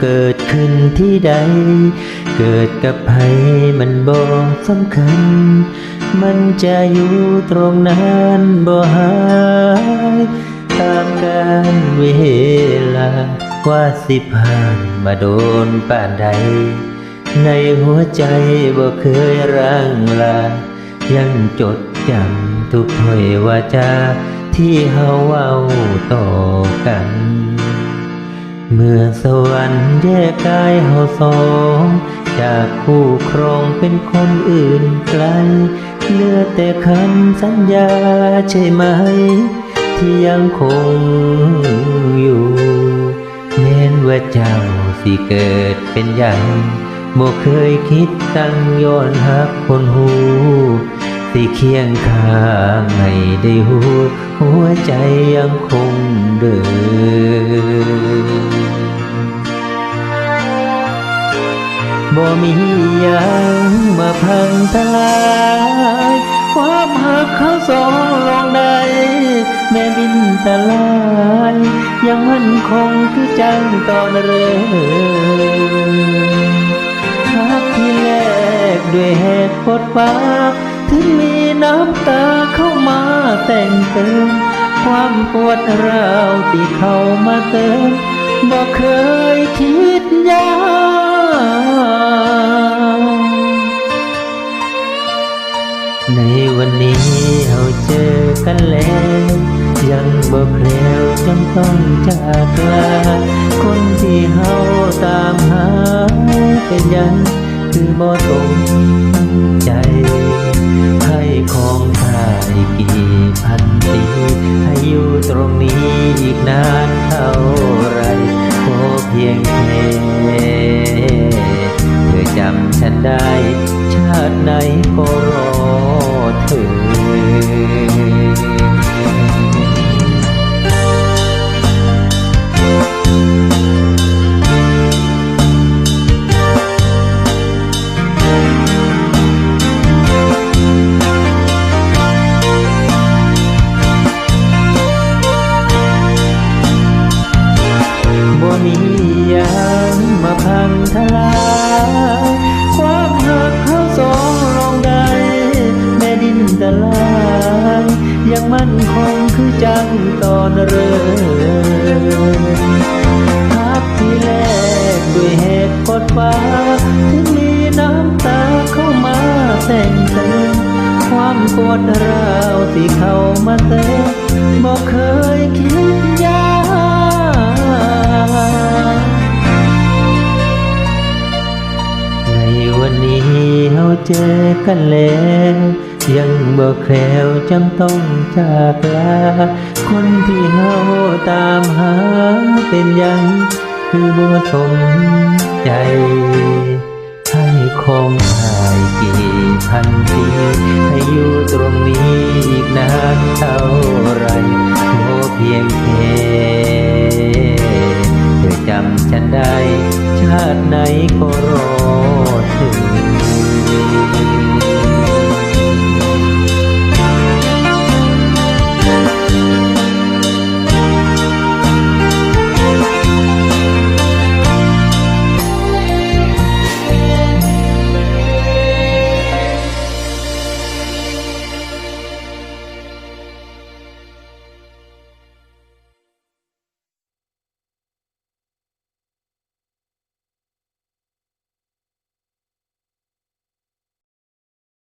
เกิดขึ้นที่ใด เกิดกับใครมันบ่สำคัญ มันจะอยู่ตรงนั้นบ่หายตามกาลเวลาว่าสิผ่านมาโดนป่านใด ในหัวใจบ่เคยร่างลา ยังจดจำทุกถ้อยวาจาที่เฮาเว้าต่อกัน เมื่อสวรรค์แยกกายเฮาสองจากคู่ครองเป็นคนอื่นไกลเหลือแต่คำสัญญาใช่ไหม ที่ยังคงอยู่ แม้นว่าเจ้าสิเกิดเป็นใหญ่บ่เคยคิดตั้งย้อนหักคนหูสิเคียงข้างให้ได้หูหัวใจยังคงเดิน บ่มียังมาพังทลายความหักเขาสองลงได้แม่บินตลายยังมันคงคือจังตอนเริ่มรักที่แลกด้วยเหตุปดฟ้าถึงมีน้ำตาเข้ามาแต่งเติมความปวดร้าวที่เข้ามาเติมบ่เคยคิดยา ในวันนี้เราเจอกันแล้ว ยังบ่แคล้วจำต้องจากลาคนที่เฮาตามหาเป็นยังคือบ่ตรงใจ ให้ของทายกี่พันปีให้อยู่ตรงนี้อีกนานเท่าไรขอเพียงแค่ ฉันได้ ชาติไหนก็รอเธอบ่มียังมาพังทลาย ยยังมั่นคงคือจังตอนเริ่มพักที่แรกด้วยเหตุปดฟ้าถึงมีน้ำตาเข้ามาแต่งเติมความปวดร้าวที่เข้ามาเติมบอกเคยคิดยากในวันนี้เราเจอกันแล้ว ยังบ่แคล้วจำต้องจากลา คนที่เฮาตามหาเป็นยังคือบ่สมใจ ให้คงหายกี่พันปีให้อยู่ตรงนี้อีกนานเท่าไรขอเพียงแค่เธอจำฉันได้ ชาติไหนก็รอ